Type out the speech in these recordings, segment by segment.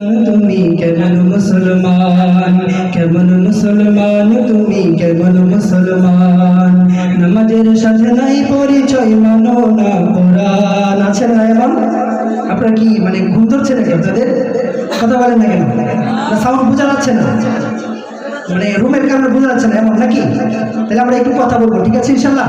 তুমি কেমন মুসলমান? কেমন মুসলমান? তুমি কেমন মুসলমান? নামাজের সাথে নাই পরিচয়, মানো না কোরআন। আছে না এমন? আপনারা কি মানে ঘুম ধরছে নাকি আপনাদের? কথা বলেন না কেন? সাউন্ড বোঝা যাচ্ছে না। মানে রুমের কারণে বোঝা যাচ্ছে না, এমন নাকি? তাহলে আমরা একটু কথা বলব, ঠিক আছে, ইনশাল্লাহ?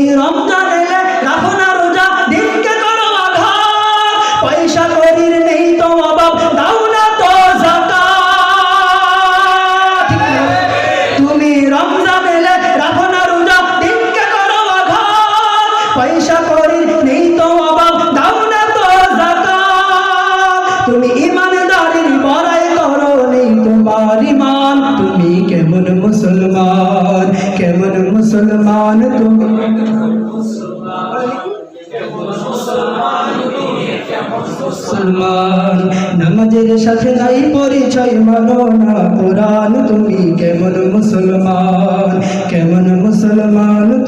মুসলমান সাথে নাই পরিচয় মানো না কোরআন তুমি কেমন মুসলমান?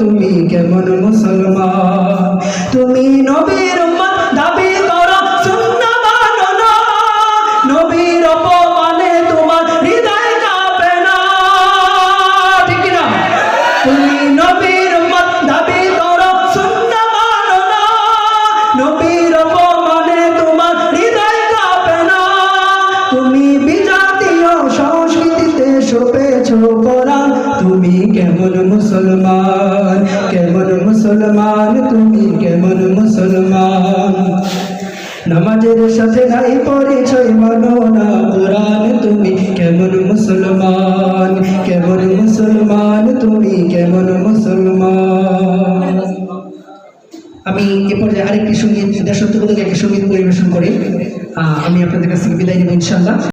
তুমি কেমন মুসলমান? তুমি নবীর দাবি করো সুন্নাহ মানো নবীর অপমানে তোমার হৃদয় কাঁপে না। ঠিক না তুমি নবীর দাবি করো সুন্নাহ মানো না। নবীর অপমানে তোমার হৃদয় কাঁপে না। তুমি বিজাতীয় সংস্কৃতিতে শোপেছ কোরআন। তুমি কেমন মুসলমান? মুসলমান, তুমি কেমন মুসলমান? নামাজের সাথে নাই পরিচয় মানো না, কোরআন তুমি কেমন মুসলমান? কেমন মুসলমান, তুমি কেমন মুসলমান? আমি এ পর্যায়ে আরেকটি সংগীত, দেশাত্মবোধক একটি সংগীত পরিবেশন করে। আমি আপনাদের কাছ থেকে বিদায় নেব ইনশাল্লাহ